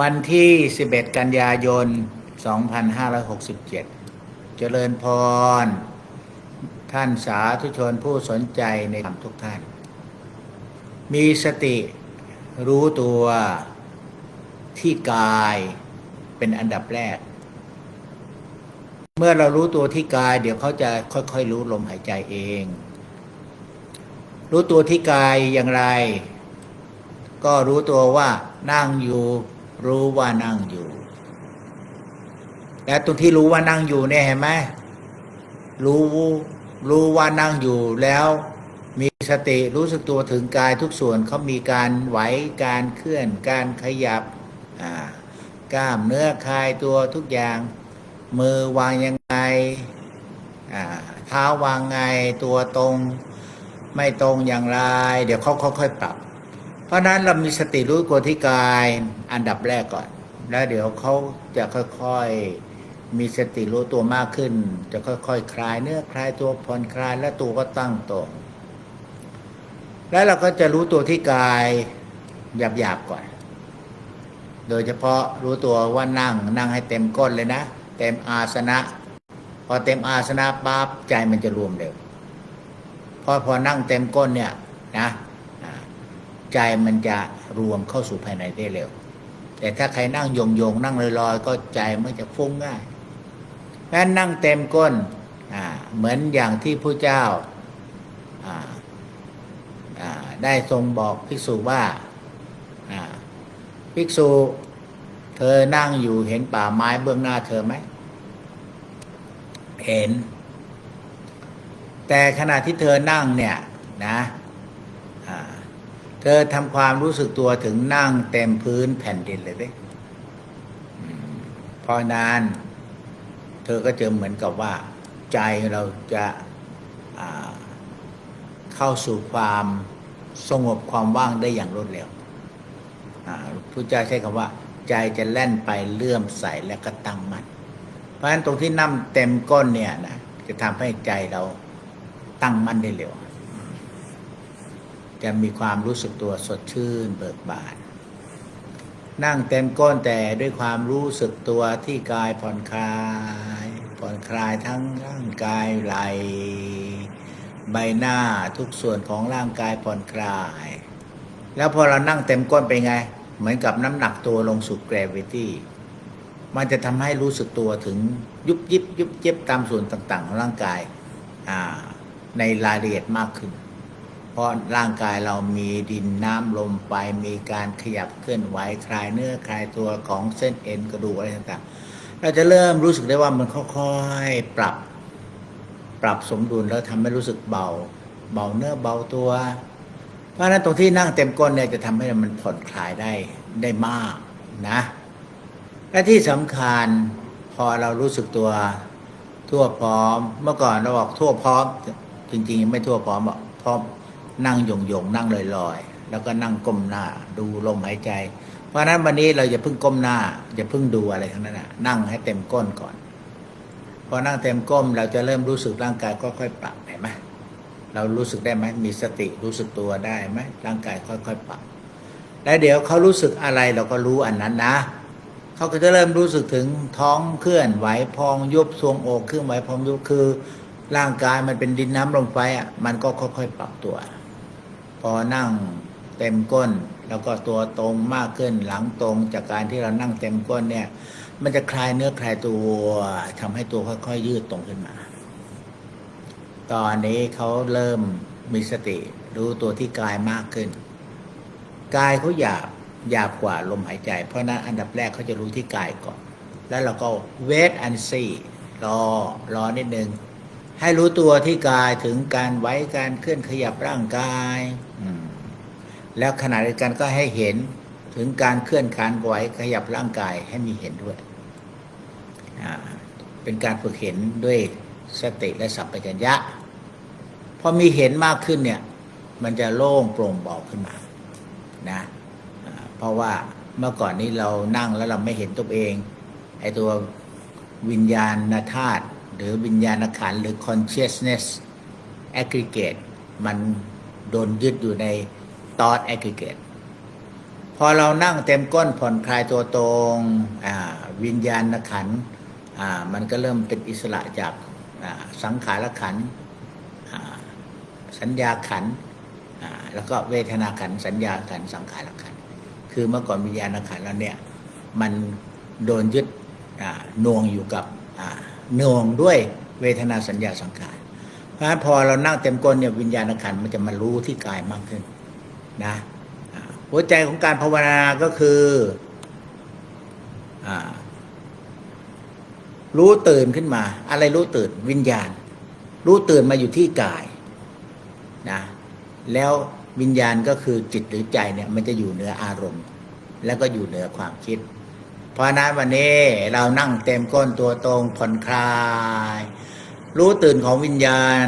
วันที่ 11 กันยายน 2567 เจริญพร ท่านสาธุชนผู้สนใจในธรรมทุกท่าน มีสติรู้ตัวที่กายเป็นอันดับแรก เมื่อเรารู้ตัวที่กาย เดี๋ยวเขาจะค่อยๆรู้ลมหายใจเอง รู้ตัวที่กายอย่างไร ก็รู้ตัวว่านั่งอยู่ รู้ว่านั่งอยู่ และตรงที่รู้ว่านั่งอยู่เนี่ยเห็นไหมรู้รู้ว่านั่งอยู่แล้วมีสติรู้สึกตัวถึงกายทุกส่วนเขามีการไหวการเคลื่อน การขยับอ่ากล้ามเนื้อคลายตัวทุกอย่าง มือวางยังไงอ่าเท้าวางไงตัวตรง ไม่ตรงอย่างไร เดี๋ยวเขาค่อยๆปรับ เพราะนั้นเรามีสติรู้ตัวที่กายอันดับแรกก่อน แล้วเดี๋ยวเขาจะค่อยๆ มีสติรู้ตัวมากขึ้น จะค่อยๆคคลายเนื้อคลายตัวผ่อนคลายและตัวก็ตั้งตรงแล้วเราก็จะรู้ตัวที่กายหยาบๆก่อน โดยเฉพาะรู้ตัวว่านั่งนั่งให้เต็มก้นเลยนะ เต็มอาสนะ พอเต็มอาสนะปั๊บใจมันจะรวมเร็วพอพอนั่งเต็มก้นเนี่ยนะ ใจมันจะรวมเข้าสู่ภายในได้เร็ว แต่ถ้าใครนั่งโยงโยงนั่งลอยๆ ก็ใจมันจะฟุ้งง่ายเพราะฉะนั้นนั่งเต็มก้นเหมือนอย่างที่ผู้เจ้าได้ทรงบอกภิกษุว่าภิกษุ เธอนั่งอยู่เห็นป่าไม้เบื้องหน้าเธอไหม เห็น แต่ขณะที่เธอนั่งเนี่ยนะ เธอทำความรู้สึกตัวถึงนั่งเต็มพื้นแผ่นดินเลยดิอืมพราะนั้นเธอก็จะเหมือนกับว่า ใจเราจะาเข้าสู่ความสงบความว่างได้อย่างรวดเร็วอ่าพระเจ้าใช้คำว่า ใจจะแล่นไปเลื่อมใสและก็ตั้งมั่นเพราะฉะนั้นตรงที่นั่งเต็มก้นเนี่ยนะจะทำให้ใจเราตั้งมั่นได้เร็ว จะมีความรู้สึกตัวสดชื่นเบิกบาน นั่งเต็มก้นแต่ด้วยความรู้สึกตัวที่กายผ่อนคลาย ผ่อนคลายทั้งร่างกายไหล ใบหน้าทุกส่วนของร่างกายผ่อนคลาย แล้วพอเรานั่งเต็มก้นเป็นไง เหมือนกับน้ำหนักตัวลงสู่ gravity มันจะทำให้รู้สึกตัวถึงยุบยิบยุบเย็บตามส่วนต่าง ๆ ของร่างกายในรายละเอียดมากขึ้น เพราะร่างกายเรามีดินน้ำลมไฟมีการขยับเคลื่อนไหวคลายเนื้อคลายตัวของเส้นเอ็นกระดูกอะไรต่างๆ เราจะเริ่มรู้สึกได้ว่ามันค่อยๆปรับ ปรับสมดุลแล้วทำให้รู้สึกเบา เบาเนื้อเบาตัว เพราะฉะนั้นตรงที่นั่งเต็มก้นเนี่ยจะทำให้มันผ่อนคลายได้ได้มากนะ และที่สำคัญพอเรารู้สึกตัวทั่วพร้อม เมื่อก่อนเราบอกทั่วพร้อม จริง ๆ ไม่ทั่วพร้อมหรอกพร้อม นั่งหยงยงนั่งลอยๆแล้วก็นั่งก้มหน้า ดูลมหายใจ เพราะฉะนั้นวันนี้เราอย่าเพิ่งก้มหน้าอย่าเพิ่งดูอะไรทั้งนั้นนะนั่งให้เต็มก้นก่อนพอนั่งเต็มก้มเราจะเริ่มรู้สึกร่างกายก็ค่อยปรับเห็นไหมเรารู้สึกได้ไหมมีสติรู้สึกตัวได้ไหมร่างกายค่อยๆปรับแล้วเดี๋ยวเขารู้สึกอะไรเราก็รู้อันนั้นนะเขาก็จะเริ่มรู้สึกถึงท้องเคลื่อนไหวพองยุบทรวงอกเคลื่อนไหวพองยุบคือ ร่างกายมันเป็นดินน้ำลมไฟอะมันก็ค่อยๆปรับตัว อนั่งเต็มก้น แล้วก็ตัวตรงมากขึ้นหลังตรงจากการที่เรานั่งเต็มก้นเนี่ย มันจะคลายเนื้อคลายตัวทำให้ตัวค่อยๆยืดตรงขึ้นมา ตอนนี้เขาเริ่มมีสติ รู้ตัวที่กายมากขึ้น กายเขาหยาบหยาบกว่าลมหายใจ เพราะฉะนั้นอันดับแรกเขาจะรู้ที่กายก่อน แล้วเราก็เวทอันซีรอรอนิดนึง ให้รู้ตัวที่กายถึงการไว้การเคลื่อนขยับร่างกายแล้วขณะเดียวกันก็ให้เห็นถึงการเคลื่อนการไหวขยับร่างกายให้มีเห็นด้วย เป็นการฝึกเห็นด้วยสติและสัมปชัญญะพอมีเห็นมากขึ้นเนี่ย มันจะโล่งโปร่งเบาขึ้นมานะเพราะว่าเมื่อก่อนนี้เรานั่งแล้วเราไม่เห็นตัวเองไอตัววิญญาณธาตุ หรือวิญญาณขันหรือ consciousness aggregate มันโดนยึดอยู่ใน thought aggregate พอเรานั่งเต็มก้นผ่อนคลายตัวตรงอ่าวิญญาณขันอ่ามันก็เริ่มเป็นอิสระจากสังขารขันอ่าสัญญาขันอ่าแล้วก็เวทนาขันสัญญาขันสังขารขันคือเมื่อก่อนวิญญาณขันแล้วเนี่ยมันโดนยึดหน่วงอยู่กับ หน่วงด้วยเวทนาสัญญาสังขารเพราะฉะนั้นพอเรานั่งเต็มก้นเนี่ยวิญญาณขันมันจะมารู้ที่กายมากขึ้นนะหัวใจของการภาวนาก็คืออรู้ตื่นขึ้นมา อะไรรู้ตื่นวิญญาณ รู้ตื่นมาอยู่ที่กายนะแล้ววิญญาณก็คือจิตหรือใจเนี่ยมันจะอยู่เหนืออารมณ์ แล้วก็อยู่เหนือความคิด เพราะนั้นวันนี้เรานั่งเต็มก้นตัวตรงผ่อนคลาย รู้ตื่นของวิญญาณ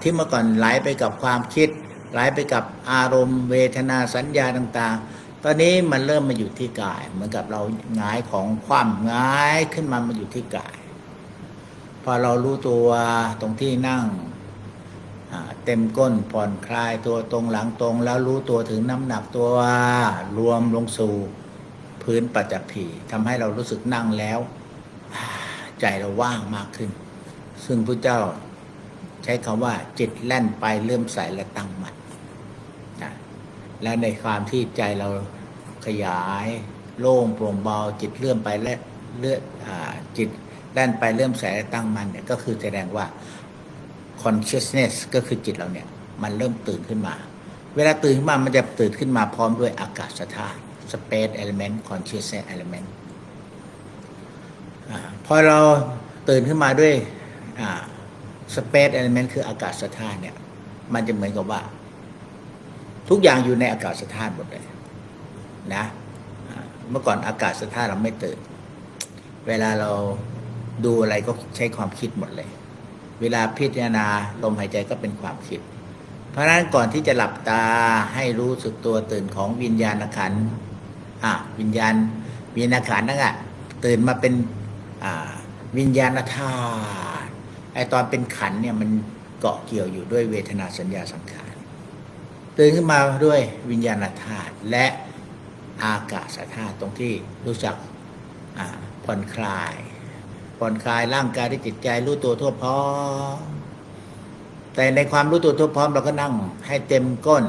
ที่เมื่อก่อนไหลไปกับความคิด ไหลไปกับอารมณ์เวทนาสัญญาต่างๆ ตอนนี้มันเริ่มมาอยู่ที่กาย เหมือนกับเราหงายของความหงายขึ้นมามาอยู่ที่กาย พอเรารู้ตัวตรงที่นั่งเต็มก้นผ่อนคลายตัวตรงหลังตรง แล้วรู้ตัวถึงน้ำหนักตัวรวมลงสู่ พื้นปัจจพีทำให้เรารู้สึกนั่งแล้ว ใจเราว่างมากขึ้น ซึ่งพระเจ้าใช้คำว่า จิตแล่นไปเลื่มใสและตั้งมั่นะและในความที่ใจเราขยายโล่งโปร่งเบา จิตเลื่อมไปและเลื่อจิตแล่นไปเลื่มใสและตั้งมั่นเนี่ยก็คือแสดงว่า consciousness ก็คือจิตเราเนี่ย มันเริ่มตื่นขึ้นมา เวลาตื่นขึ้นมามันจะตื่นขึ้นมาพร้อมด้วยอากาศธาตุ space element consciousness element อพอเราตื่นขึ้นมาด้วยสเปซเอลิเมนต์คืออากาศธาตุเนี่ย มันจะเหมือนกับว่า ทุกอย่างอยู่ในอากาศธาตุหมดเลยนะเมื่อก่อนอากาศธาตุเราไม่ตื่น เวลาเราดูอะไรก็ใช้ความคิดหมดเลย เวลาพิจารณาลมหายใจก็เป็นความคิด เพราะฉะนั้นก่อนที่จะหลับตาให้รู้สึกตัวตื่นของวิญญาณขันธ์ อะวิญญาณวิญญาณขันนั่นอะตื่นมาเป็นอ่าวิญญาณธาตุไอตอนเป็นขันเนี่ยมันเกาะเกี่ยวอยู่ด้วยเวทนาสัญญาสังขารตื่นขึ้นมาด้วยวิญญาณธาตุและอากาศธาตุตรงที่รู้จักผ่อนคลายผ่อนคลายร่างกายที่จิตใจรู้ตัวทั่วพร้อมแต่ในความรู้ตัวทั่วพร้อมเราก็นั่งให้เต็มก้น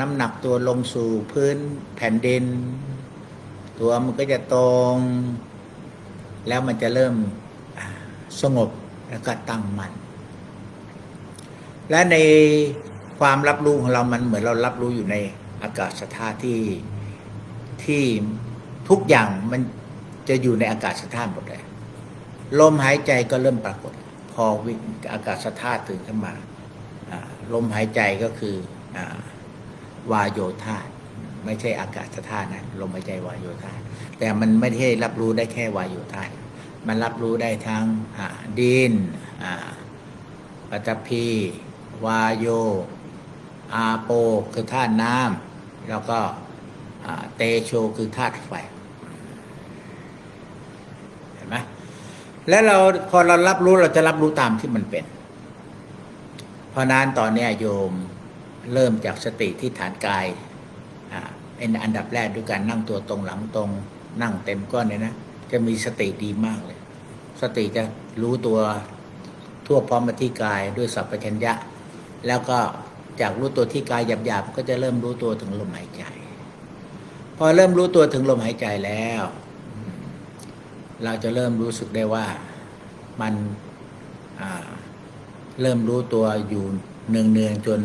น้ำหนักตัวลงสู่พื้นแผ่นดิน ตัวมันก็จะตรง แล้วมันจะเริ่มสงบแล้วก็ตั้งมัน่นและในความรับรู้ของเรามันเหมือนเรารับรู้อยู่ในอากาศธาตุที่ที่ทุกอย่างมันจะอยู่ในอากาศธาตุหมดเลยลมหายใจก็เริ่มปรากฏ พอวิอากาศธาตุตื่นขึ้นมาลมหายใจก็คืออาวาโยธาต ไม่ใช่อากาศธาตุนะลมหายใจวาโยธาตุแต่มันไม่ได้รับรู้ได้แค่วาโยธาตุมันรับรู้ได้ทั้งดินปัจพี วาโย อาโป คือธาตุน้ำแล้วก็เตโชคือธาตุไฟเห็นไหมแล้วเราพอเรารับรู้เราจะรับรู้ตามที่มันเป็น เพราะนั้นตอนนี้โยมเริ่มจากสติที่ฐานกาย เป็นอันดับแรกด้วยการนั่งตัวตรงหลังตรง นั่งเต็มก้อนเลยนะ จะมีสติดีมากเลย สติจะรู้ตัวทั่วพร้อมมาที่กายด้วยสัพพัญญะ แล้วก็จากรู้ตัวที่กายหยาบๆก็จะเริ่มรู้ตัวถึงลมหายใจ พอเริ่มรู้ตัวถึงลมหายใจแล้ว เราจะเริ่มรู้สึกได้ว่ามันเริ่มรู้ตัวอยู่เนืองๆจน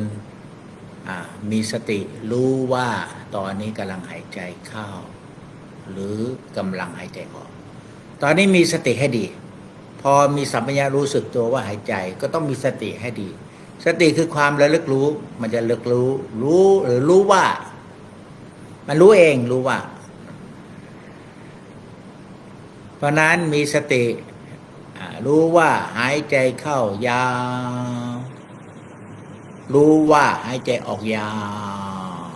มีสติรู้ว่าตอนนี้กำลังหายใจเข้า หรือกำลังหายใจออก ตอนนี้มีสติให้ดี พอมีสัมปญะรู้สึกตัวว่าหายใจก็ต้องมีสติให้ดี สติคือความระลึกรู้ มันจะระลึกรู้ รู้หรือรู้ว่า มันรู้เองรู้ว่า เพราะนั้นมีสติรู้ว่าหายใจเข้ายาว รู้ว่าหายใจออกยาว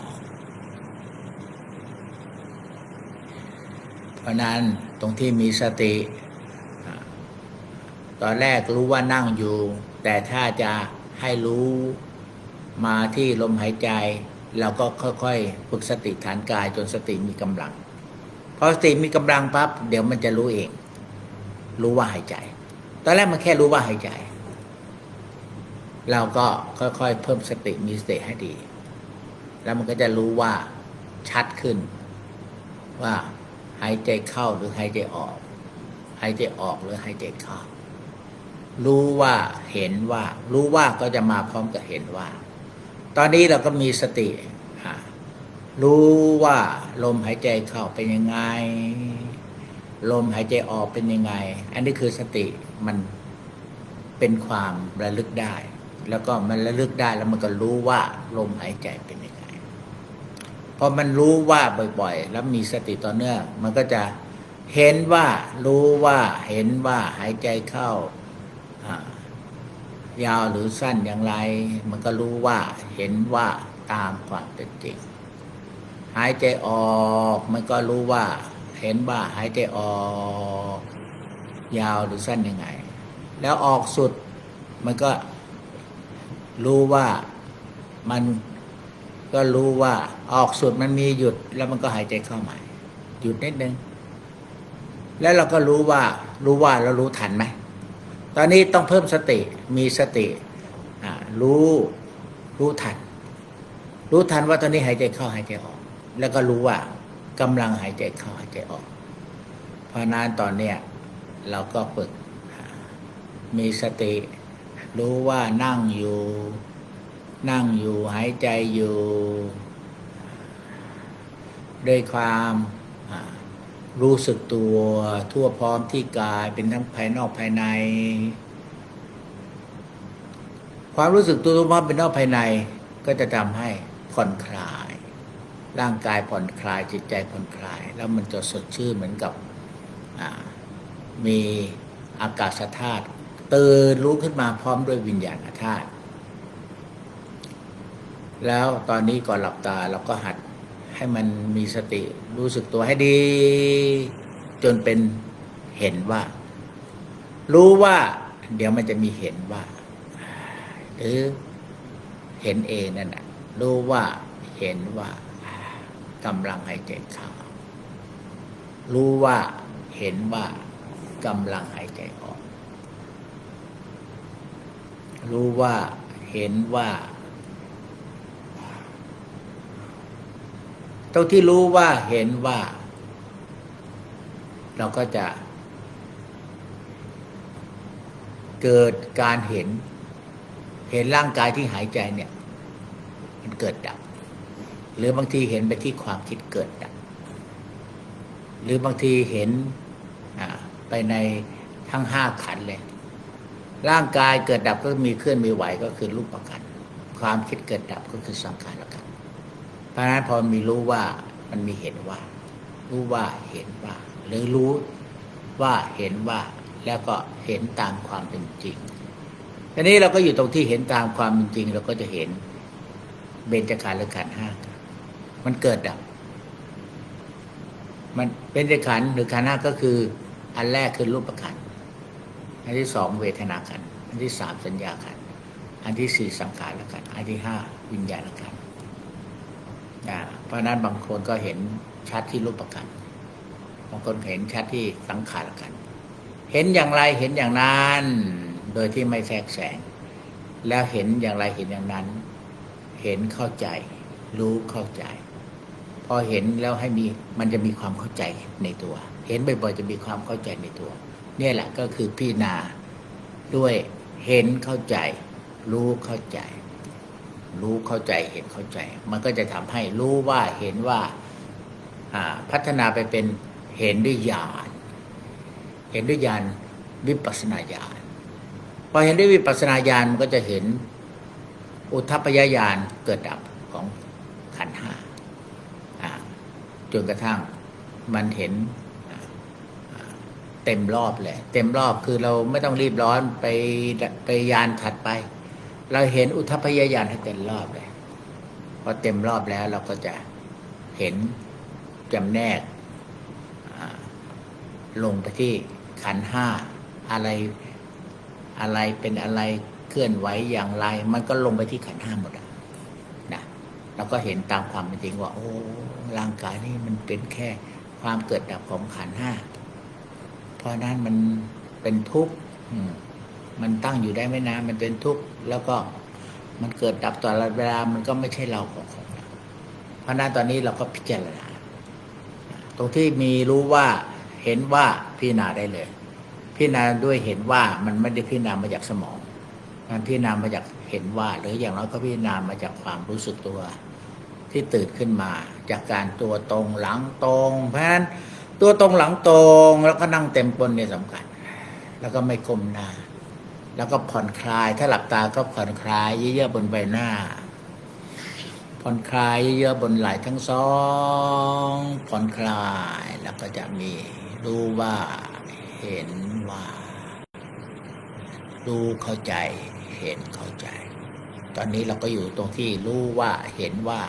เพราะนั้นตรงที่มีสติ ตอนแรกรู้ว่านั่งอยู่ แต่ถ้าจะให้รู้มาที่ลมหายใจ เราก็ค่อยๆฝึกสติฐานกายจนสติมีกำลังพอสติมีกำลังปั๊บเดี๋ยวมันจะรู้เอง รู้ว่าหายใจ ตอนแรกมันแค่รู้ว่าหายใจ เราก็ค่อยๆ เพิ่มสติมีสติให้ดี แล้วมันก็จะรู้ว่าชัดขึ้น ว่าหายใจเข้าหรือหายใจออกหายใจออกหรือหายใจเข้า รู้ว่าเห็นว่า รู้ว่าก็จะมาพร้อมกับเห็นว่า ตอนนี้เราก็มีสติอ่ารู้ว่าลมหายใจเข้าเป็นยังไง ลมหายใจออกเป็นยังไง อันนี้คือสติมันเป็นความระลึกได้ แล้วก็มันระลึกได้แล้วมันก็รู้ว่าลมหายใจเป็นยังไงพอมันรู้ว่าบ่อยๆ แล้วมีสติต่อเนื่องมันก็จะเห็นว่ารู้ว่าเห็นว่าหายใจเข้าอ่ายาวหรือสั้นอย่างไร มันก็รู้ว่าเห็นว่าตามความเป็นจริงหายใจออกมันก็รู้ว่า เห็นว่าหายใจออก ยาวหรือสั้นยังไง แล้วออกสุดมันก็ รู้ว่ามันก็รู้ว่าออกสุดมันมีหยุด แล้วมันก็หายใจเข้าใหม่ หยุดนิดนึง แล้วเราก็รู้ว่ารู้ว่าเรารู้ทันไหม ตอนนี้ต้องเพิ่มสติมีสติรู้รู้ทัน รู้ทันว่าตอนนี้หายใจเข้าหายใจออก แล้วก็รู้ว่ากำลังหายใจเข้าหายใจออก เพราะนั้นตอนเนี้ยเราก็ฝึกมีสติ รู้ว่านั่งอยู่ นั่งอยู่หายใจอยู่ ด้วยความรู้สึกตัวทั่วพร้อมที่กายเป็นทั้งภายนอกภายใน ความรู้สึกตัวทั่วพร้อมเป็นนอกภายใน ก็จะทำให้ผ่อนคลาย ร่างกายผ่อนคลายจิตใจผ่อนคลาย แล้วมันจะสดชื่นเหมือนกับมีอากาศธาตุ ตื่นรู้ขึ้นมาพร้อมด้วยวิญญาณธาตุแล้วตอนนี้ก่อนหลับตาเราก็หัดให้มันมีสติรู้สึกตัวให้ดี จนเป็นเห็นว่า รู้ว่า เดี๋ยวมันจะมีเห็นว่า หรือเห็นเองนั่นแหะรู้ว่าเห็นว่ากำลังหายใจเข้ารู้ว่าเห็นว่ากำลังหายใจออก รู้ว่าเห็นว่าตรงที่รู้ว่าเห็นว่า เราก็จะ เกิดการเห็น เห็นร่างกายที่หายใจเนี่ย มันเกิดดับ หรือบางทีเห็นไปที่ความคิดเกิดดับ หรือบางทีเห็นไปในทั้งห้าขันเลย ร่างกายเกิดดับก็มีเคลื่อนมีไหวก็คือรูปประกัน ความคิดเกิดดับก็คือสังขารกันเพราะฉะนั้นพอมีรู้ว่ามันมีเห็นว่า รู้ว่าเห็นว่า หรือรู้ว่าเห็นว่า แล้วก็เห็นตามความเป็นจริงทีนี้เราก็อยู่ตรงที่เห็นตามความเป็นจริง เราก็จะเห็นเบญจขันธ์หรือขันธ์ห้ามันเกิดดับ มันเบญจขันธ์หรือขันธ์ห้าก็คือ อันแรกคือรูปขันธ์ อันที่สองเวทนาขันอันที่สามสัญญาขันอันที่สี่สังขารขันอันที่ห้าวิญญาณขันธ์อ่าเพราะนั้นบางคนก็เห็นชัดที่รูปขันบางคนเห็นชัดที่สังขารกันเห็นอย่างไรเห็นอย่างนั้น โดยที่ไม่แทรกแซงแล้วเห็นอย่างไรเห็นอย่างนั้น เห็นเข้าใจ รู้เข้าใจ พอเห็นแล้วให้มีมันจะมีความเข้าใจในตัว เห็นบ่อยๆจะมีความเข้าใจในตัว นี่แหละก็คือพิจารณาด้วยเห็นเข้าใจ รู้เข้าใจ รู้เข้าใจเห็นเข้าใจ มันก็จะทำให้รู้ว่าเห็นว่าพัฒนาไปเป็นเห็นด้วยญาณเห็นด้วยญาณวิปัสสนาญาณพอเห็นด้วยวิปัสสนาญาณมันก็จะเห็นอุทพยญาณเกิดดับของขันห้าจนกระทั่งมันเห็น เต็มรอบเลยเต็มรอบคือเราไม่ต้องรีบร้อนไปไปยานถัดไป เราเห็นอุทพยญาณให้เต็มรอบเลยพอเต็มรอบแล้วเราก็จะเห็นจำแนกลงไปที่ขันห้าอะไรอะไรเป็นอะไรเคลื่อนไหวอย่างไร มันก็ลงไปที่ขันห้าหมดนะเราก็เห็นตามความเป็นจริงว่า โอ้ร่างกายนี่มันเป็นแค่ความเกิดดับของขันห้า เพราะนั้นมันเป็นทุกข์มมันตั้งอยู่ได้ไม่นานมันเป็นทุกข์แล้วก็มันเกิดดับตลอดเวลามันก็ไม่ใช่เราของของเราเพราะนั้นตอนนี้เราก็พิจารณาตรงที่มีรู้ว่าเห็นว่าพิจารณาได้เลย พิจารณาด้วยเห็นว่ามันไม่ได้พิจารณามาจากสมอง มันพิจารณามาจากเห็นว่า หรืออย่างน้อยก็พิจารณามาจากความรู้สึกตัวที่ตื่นขึ้นมา จากการตัวตรงหลังตรง เพราะฉะนั้น ตัวตรงหลังตรงแล้วก็นั่งเต็มปนเนี่ยสำคัญ แล้วก็ไม่ก้มหน้า แล้วก็ผ่อนคลาย ถ้าหลับตาก็ผ่อนคลายเยอะๆบนใบหน้า ผ่อนคลายเยอะๆบนไหล่ทั้งสองผ่อนคลายแล้วก็จะมีรู้ว่าเห็นว่ารู้เข้าใจ เห็นเข้าใจ ตอนนี้เราก็อยู่ตรงที่รู้ว่าเห็นว่า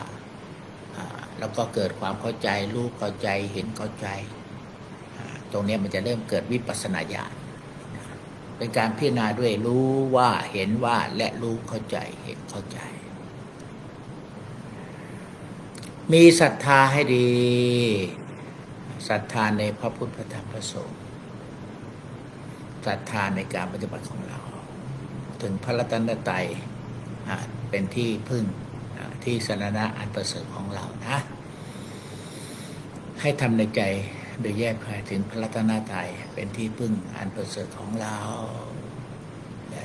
แล้วก็เกิดความเข้าใจ รู้เข้าใจเห็นเข้าใจ ตรงนี้มันจะเริ่มเกิดวิปัสสนาญาณเป็นการพิจารณาด้วยรู้ว่าเห็นว่าและรู้เข้าใจเห็นเข้าใจ มีศรัทธาให้ดีศรัทธาในพระพุทธพระธรรมพระสงฆ์ศรัทธาในการปฏิบัติของเรา ถึงพระรัตนตรัยเป็นที่พึ่งที่สรณะอันประเสริฐของเรานะ ให้ทำในใจ โดยแยกภายถึงพระรัตนตรัยเป็นที่พึ่งอันประเสริฐของเรา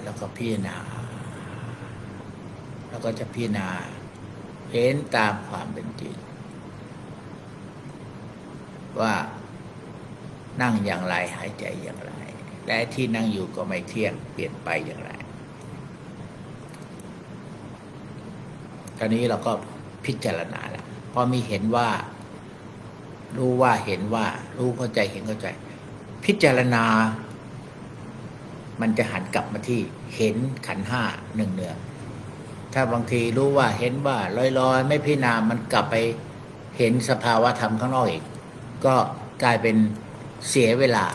แล้วก็พิจารณาแล้วก็จะพิจารณาเห็นตามความเป็นจริงว่านั่งอย่างไรหายใจอย่างไร และที่นั่งอยู่ก็ไม่เที่ยงเปลี่ยนไปอย่างไรตอนนี้เราก็พิจารณาแล้วพอมีเห็นว่า รู้ว่าเห็นว่า รู้เข้าใจเห็นเข้าใจ พิจารณา มันจะหันกลับมาที่เห็นขันห้าหนึ่งเนืองถ้าบางทีรู้ว่าเห็นว่าลอยๆ ไม่พิจารณามันกลับไปเห็นสภาวะธรรมข้างนอกอีก ก็กลายเป็นเสียเวลา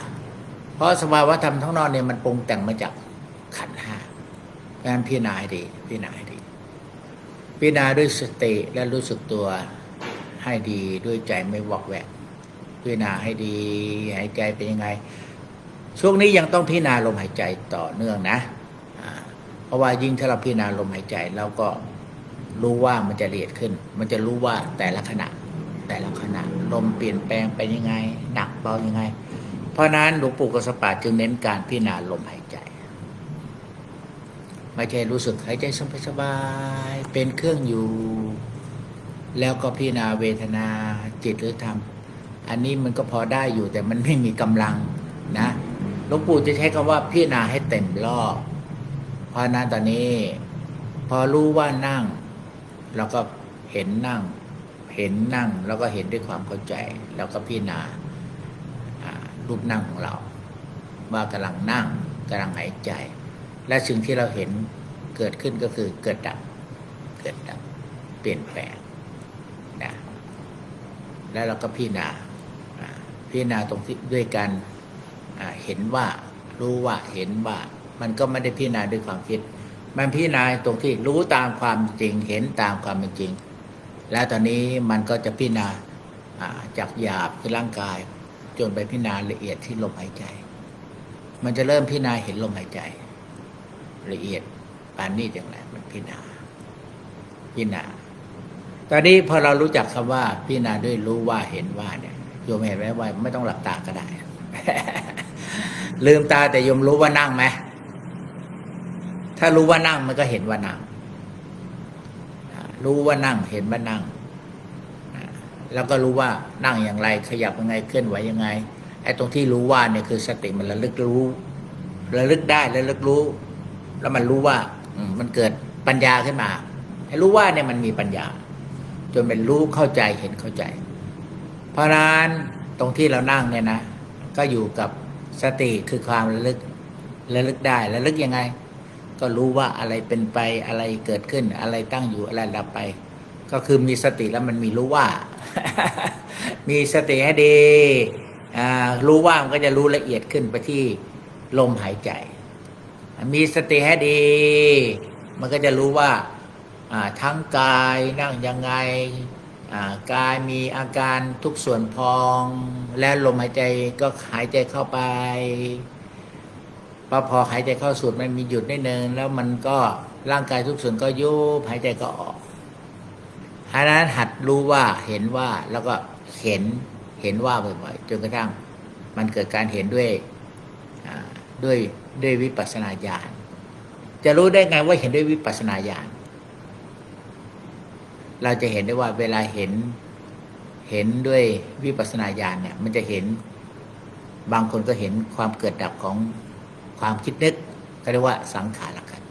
เพราะสภาวะธรรมข้างนอกเนี่ยมันปรุงแต่งมาจากขันห้าดังนั้นพิจารณาให้ดีพิจารณาให้ดี พิจารณาด้วยสติและรู้สึกตัว ให้ดีด้วยใจไม่วอกแวกพิจารณาให้ดีหายใจเป็นยังไง ช่วงนี้ยังต้องพิจารณาลมหายใจต่อเนื่องนะเพราะว่ายิ่งถ้าเราพิจารณาลมหายใจเราก็รู้ว่ามันจะละเอียดขึ้น มันจะรู้ว่าแต่ละขณะ แต่ละขณะลมเปลี่ยนแปลงไปยังไง หนักเบายังไง เพราะนั้นหลวงปู่กสปาจึงเน้นการพิจารณาลมหายใจ ไม่ใช่รู้สึกหายใจสบายๆเป็นเครื่องอยู่ แล้วก็พิจารณาเวทนาจิตหรือธรรม อันนี้มันก็พอได้อยู่แต่มันไม่มีกำลังนะหลวงปู่จะใช้คำว่าพิจารณาให้เต็มรอบเพราะนั้นตอนนี้ พอรู้ว่านั่งเราก็เห็นนั่ง เห็นนั่งแล้วก็เห็นด้วยความเข้าใจ แล้วก็พิจารณารูปนั่งของเรา ว่ากำลังนั่งกำลังหายใจ และสิ่งที่เราเห็นเกิดขึ้นก็คือเกิดดับ เกิดดับ เปลี่ยนแปลง แล้วเราก็พิจารณาพิจารณาตรงที่ด้วยกันเห็นว่ารู้ว่าเห็นว่า มันก็ไม่ได้พิจารณาด้วยความคิด มันพิจารณาตรงที่รู้ตามความจริงเห็นตามความเป็นจริง แล้วตอนนี้มันก็จะพิจารณาอ่าจากหยาบคือร่างกาย จนไปพิจารณาละเอียดที่ลมหายใจ มันจะเริ่มพิจารณาเห็นลมหายใจ ละเอียดปานนี้อย่างไรมันพิจารณาพิจารณา ตอนนี้พอเรารู้จักคำว่าพิจารณาด้วยรู้ว่าเห็นว่าเนี่ยโยมเห็นไหมว่าไม่ต้องหลับตาก็ได้ ลืมตาแต่โยมรู้ว่านั่งไหมถ้ารู้ว่านั่งมันก็เห็นว่านั่งรู้ว่านั่งเห็นว่านั่งแล้วก็รู้ว่านั่งอย่างไร ขยับยังไงเคลื่อนไหวยังไงไอ้ตรงที่รู้ว่าเนี่ยคือสติมันระลึกรู้ระลึกได้ระลึกรู้ แล้วมันรู้ว่ามมันเกิดปัญญาขึ้นมาให้รู้ว่าเนี่ยมันมีปัญญา จนเป็นรู้เข้าใจเห็นเข้าใจ เพราะนั้นตรงที่เรานั่งเนี่ยนะ ก็อยู่กับสติคือความระลึกระลึกได้ระลึกยังไง ก็รู้ว่าอะไรเป็นไปอะไรเกิดขึ้น อะไรตั้งอยู่อะไรดับไป ก็คือมีสติแล้วมันมีรู้ว่า มีสติให้ดีรู้ว่ามันก็จะรู้ละเอียดขึ้นไปที่ลมหายใจ มีสติให้ดี มันก็จะรู้ว่า ทั้งกายนั่งยังไงกายมีอาการทุกส่วนพอง และลมหายใจก็หายใจเข้าไปพอพอหายใจเข้าสูดมันมีหยุดนิดนึงแล้วมันก็ร่างกายทุกส่วนก็ยุบหายใจก็ออกอันนั้นหัดรู้ว่าเห็นว่าแล้วก็เห็นเห็นว่าบ่อยๆจนกระทั่งมันเกิดการเห็นด้วยด้วยด้วยวิปัสสนาญาณจะรู้ได้ไงว่าเห็นด้วยวิปัสสนาญาณ เราจะเห็นได้ว่าเวลาเห็นเห็นด้วยวิปัสสนาญาณเนี่ย มันจะเห็นบางคนก็เห็นความเกิดดับของความคิดนึกก็เรียกว่าสังขารกัน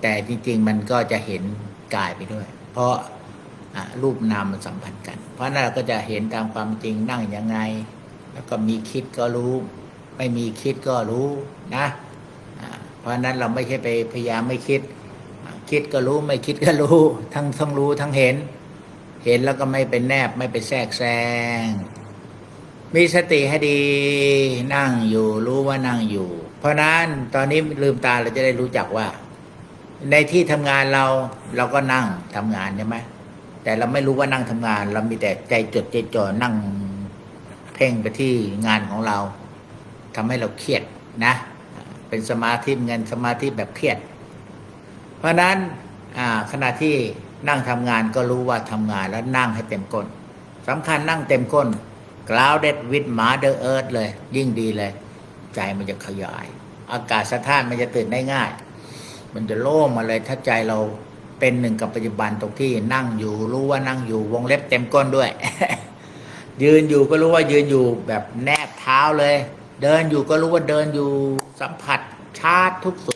แต่จริง ๆ มันก็จะเห็นกายไปด้วย เพราะรูปนามมันสัมพันธ์กัน เพราะนั้นเราก็จะเห็นตามความจริงนั่งยังไง แล้วก็มีคิดก็รู้ ไม่มีคิดก็รู้นะ เพราะนั้นเราไม่ใช่ไปพยายามไม่คิด คิดก็รู้ไม่คิดก็รู้ ทั้งทั้งรู้ทั้งเห็น เห็นแล้วก็ไม่เป็นแนบไม่ไปแทรกแซงมีสติให้ดีนั่งอยู่รู้ว่านั่งอยู่ เพราะนั้นตอนนี้ลืมตาเราจะได้รู้จักว่า ในที่ทำงานเราเราก็นั่งทำงานใช่ไหมแต่เราไม่รู้ว่านั่งทำงาน เรามีแต่ใจจดใจจ่อนั่งเพ่งไปที่งานของเราทำให้เราเครียดนะ เป็นสมาธิเงินสมาธิแบบเครียด เพราะนั้นขณะที่นั่งทำงานก็รู้ว่าทำงานแล้วนั่งให้เต็มก้นสำคัญนั่งเต็มก้น grounded with mother earth เลย ยิ่งดีเลย ใจมันจะขยาย อากาศสะท้านมันจะตื่นได้ง่าย มันจะโล่งมาเลยถ้าใจเราเป็นหนึ่งกับปัจจุบันตรงที่นั่งอยู่รู้ว่านั่งอยู่วงเล็บเต็มก้นด้วย ยืนอยู่ก็รู้ว่ายืนอยู่แบบแนบเท้าเลย เดินอยู่ก็รู้ว่าเดินอยู่สัมผัสชาร์จทุกส่วน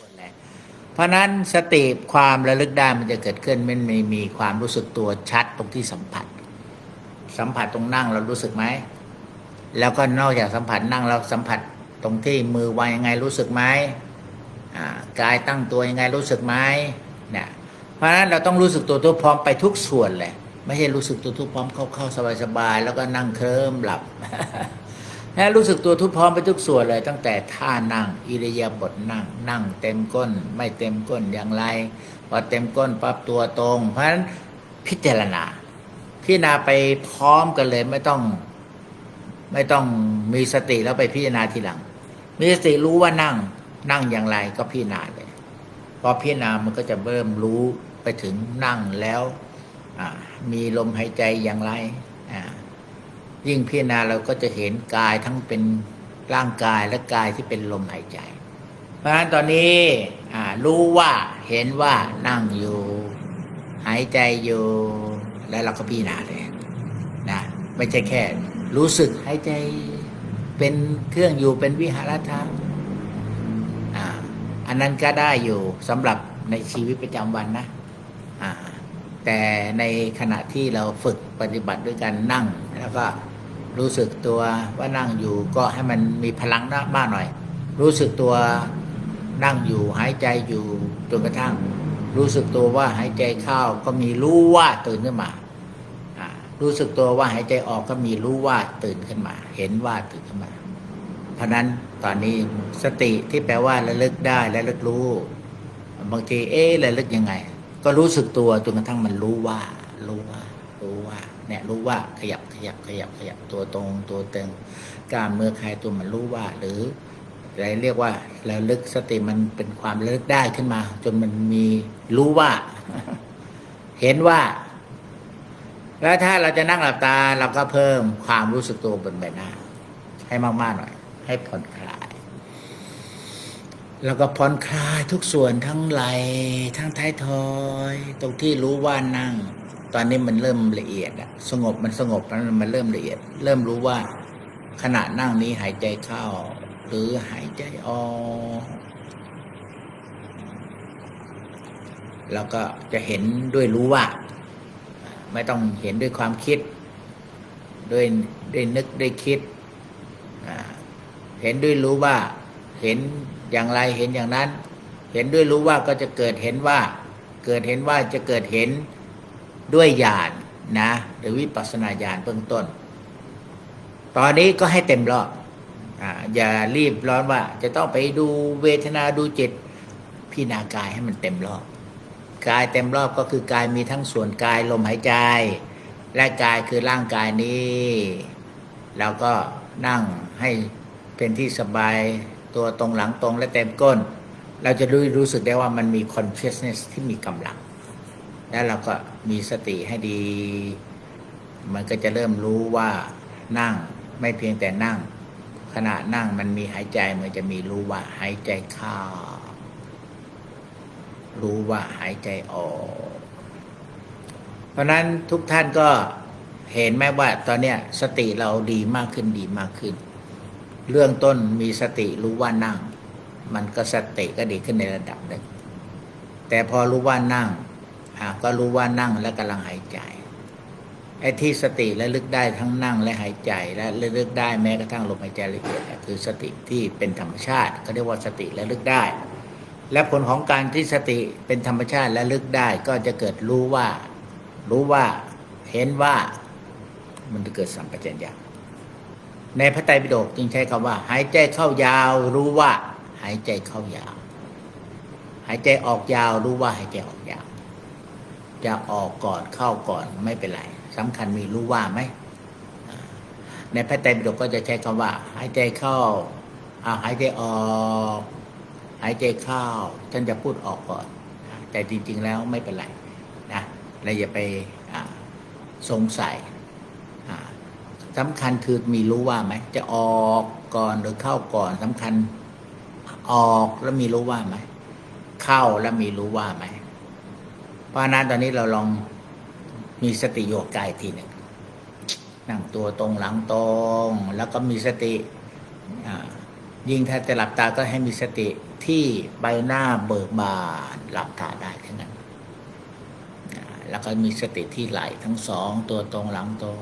เพราะนั้นสติความระลึกได้มันจะเกิดขึ้นมันมีมีความรู้สึกตัวชัดตรงที่สัมผัส สัมผัสตรงนั่งเรารู้สึกไหมแล้วก็นอกจากสัมผัสนั่งเราสัมผัสตรงที่มือวางยังไงรู้สึกไหมกายตั้งตัวยังไงรู้สึกไหมเนี่ยเพราะฉะนั้นเราต้องรู้สึกตัวทุกพร้อมไปทุกส่วนเลยไม่ใช่รู้สึกตัวทุกพร้อมเข้าๆสบายๆแล้วก็นั่งเคลิ้มหลับ นะรู้สึกตัวทุกพร้อมไปทุกส่วนเลย ตั้งแต่ท่านั่ง อิริยาบถนั่ง นั่งเต็มก้น ไม่เต็มก้นอย่างไรพอเต็มก้นปั๊บตัวตรง เพราะฉะนั้นพิจารณา พิจารณาไปพร้อมกันเลยไม่ต้อง ไม่ต้องมีสติแล้วไปพิจารณาทีหลัง มีสติรู้ว่านั่ง นั่งอย่างไรก็พิจารณาเลยพอพิจารณามันก็จะเริ่มรู้ไปถึงนั่งแล้วมีลมหายใจอย่างไรอ่า ยิ่งพิจารณาเราก็จะเห็นกายทั้งเป็นร่างกายและกายที่เป็นลมหายใจ เพราะฉะนั้นตอนนี้รู้ว่าเห็นว่านั่งอยู่ หายใจอยู่ แล้วเราก็พิจารณาเลยนะไม่ใช่แค่ รู้สึกหายใจเป็นเครื่องอยู่เป็นวิหารธรรมอันนั้นก็ได้อยู่สำหรับในชีวิตประจำวันนะแต่ในขณะที่เราฝึกปฏิบัติด้วยการนั่งแล้วก็ รู้สึกตัวว่านั่งอยู่ก็ให้มันมีพลังนะมากหน่อย รู้สึกตัวนั่งอยู่หายใจอยู่จนกระทั่ง รู้สึกตัวว่าหายใจเข้าก็มีรู้ว่าตื่นขึ้นมาอ่ารู้สึกตัวว่าหายใจออกก็มีรู้ว่าตื่นขึ้นมา เห็นว่าตื่นขึ้นมา เพราะนั้นตอนนี้สติที่แปลว่าระลึกได้และระลึกรู้ บางทีเอ๊ะระลึกยังไง ก็รู้สึกตัวจนกระทั่งมันรู้ว่า รู้ว่า รู้ว่า เนี่ยรู้ว่าขยับ ยับขยับขยับตัวตรงตัวเตึงกล้ามเมื่อคลายตัวมันรู้ว่า หรืออะไรเรียกว่าระลึกสติมันเป็นความระลึกได้ขึ้นมา จนมันมีรู้ว่า เห็นว่า แล้วถ้าเราจะนั่งหลับตา เราก็เพิ่มความรู้สึกตัวบนใบหน้า ให้มากๆหน่อย ให้ผ่อนคลาย แล้วก็ผ่อนคลายทุกส่วนทั้งไหล่ทั้งท้ายทอย ตรงที่รู้ว่านั่ง ตอนนี้มันเริ่มละเอียดอะสงบมันสงบแล้วมันเริ่มละเอียด เริ่มรู้ว่าขณะนั่งนี้หายใจเข้า หรือหายใจออกแล้วก็จะเห็นด้วยรู้ว่า ไม่ต้องเห็นด้วยความคิด ด้วยด้วยนึกด้วยคิด เห็นด้วยรู้ว่า เห็นอย่างไรเห็นอย่างนั้น เห็นด้วยรู้ว่าก็จะเกิดเห็นว่า เกิดเห็นว่าจะเกิดเห็น ด้วยญาณนะ หรือวิปัสสนาญาณเบื้องต้น ตอนนี้ก็ให้เต็มรอบออย่ารีบร้อนว่า จะต้องไปดูเวทนาดูจิตพิจารณากายให้มันเต็มรอบ กายเต็มรอบก็คือกายมีทั้งส่วนกายลมหายใจ และกายคือร่างกายนี้เราก็นั่งให้เป็นที่สบายตัวตรงหลังตรงและเต็มก้น เราจะรู้รู้สึกได้ว่ามันมี consciousness ที่มีกำลัง แล้วเราก็มีสติให้ดี มันก็จะเริ่มรู้ว่านั่งไม่เพียงแต่นั่ง ขณะนั่งมันมีหายใจมันจะมีรู้ว่าหายใจเข้ารู้ว่าหายใจออก เพราะนั้นทุกท่านก็เห็นไหมว่าตอนเนี้ยสติเราดีมากขึ้นดีมากขึ้น เรื่องต้นมีสติรู้ว่านั่ง มันก็สติก็ดีขึ้นในระดับหนึ่งแต่พอรู้ว่านั่ง ก็รู้ว่านั่งและกำลังหายใจไอ้ที่สติและลึกได้ทั้งนั่งและหายใจ และระลึกได้แม้กระทั่งลมหายใจละเอียดคือสติที่เป็นธรรมชาติเขาเรียกว่าสติและลึกได้ และผลของการที่สติเป็นธรรมชาติและลึกได้ก็จะเกิดรู้ว่า รู้ว่าเห็นว่ามันจะเกิดสัมปชัญญะในพระไตรปิฎกจึงใช้คำว่า หายใจเข้ายาว รู้ว่า หายใจเข้ายาว หายใจออกยาวรู้ว่าหายใจออกยาว จะออกก่อนเข้าก่อนไม่เป็นไรสำคัญมีรู้ว่าไหม ในพระไตรปิฎกก็จะใช้คำว่า หายใจเข้าอาหายใจออกหายใจเข้าท่านจะพูดออกก่อน แต่จริง ๆแล้วไม่เป็นไรนะเราอย่าไปสงสัยอ่าสำคัญคือมีรู้ว่าไหมจะออกก่อนหรือเข้าก่อนสำคัญออกแล้วมีรู้ว่าไหมเข้าแล้วมีรู้ว่าไหม เพราะนั้นตอนนี้เราลองมีสติโยกกายทีหนึ่งนั่งตัวตรงหลังตรง แล้วก็มีสติยิ่งถ้าจะหลับตาก็ให้มีสติที่ใบหน้าเบิกบานหลับตาได้แค่นั้นแล้วก็มีสติที่ไหลทั้งสอง ตัวตรงหลังตรง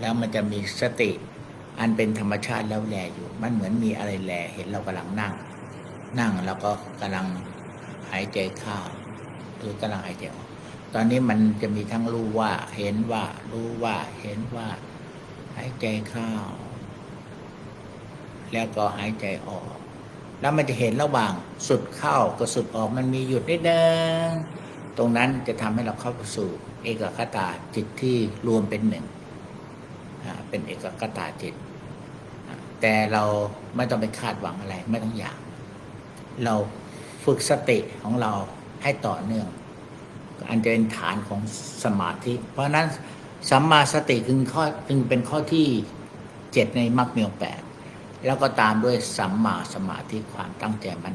แล้วมันจะมีสติอันเป็นธรรมชาติแล้วแลอยู่ มันเหมือนมีอะไรแลเห็นเรากำลังนั่ง นั่งแล้วก็กำลังหายใจเข้า หรือกำลังหายใจออกตอนนี้มันจะมีทั้งรู้ว่าเห็นว่า รู้ว่าเห็นว่า หายใจเข้า แล้วก็หายใจออก แล้วมันจะเห็นระหว่างสุดเข้ากับสุดออกมันมีหยุดนิดนึงตรงนั้นจะทำให้เราเข้าสู่ เอกคตาจิตที่รวมเป็นหนึ่งเป็นเอกคตาจิต แต่เราไม่ต้องไปคาดหวังอะไร ไม่ต้องอยาก เราฝึกสติของเรา ให้ต่อเนื่อง อันจะเป็นฐานของสมาธิ เพราะนั้นสัมมาสติจึงข้อจึงเป็นข้อที่เจ็ดในมรรคมีองแปดแล้วก็ตามด้วยสัมมาสมาธิความตั้งใจมัน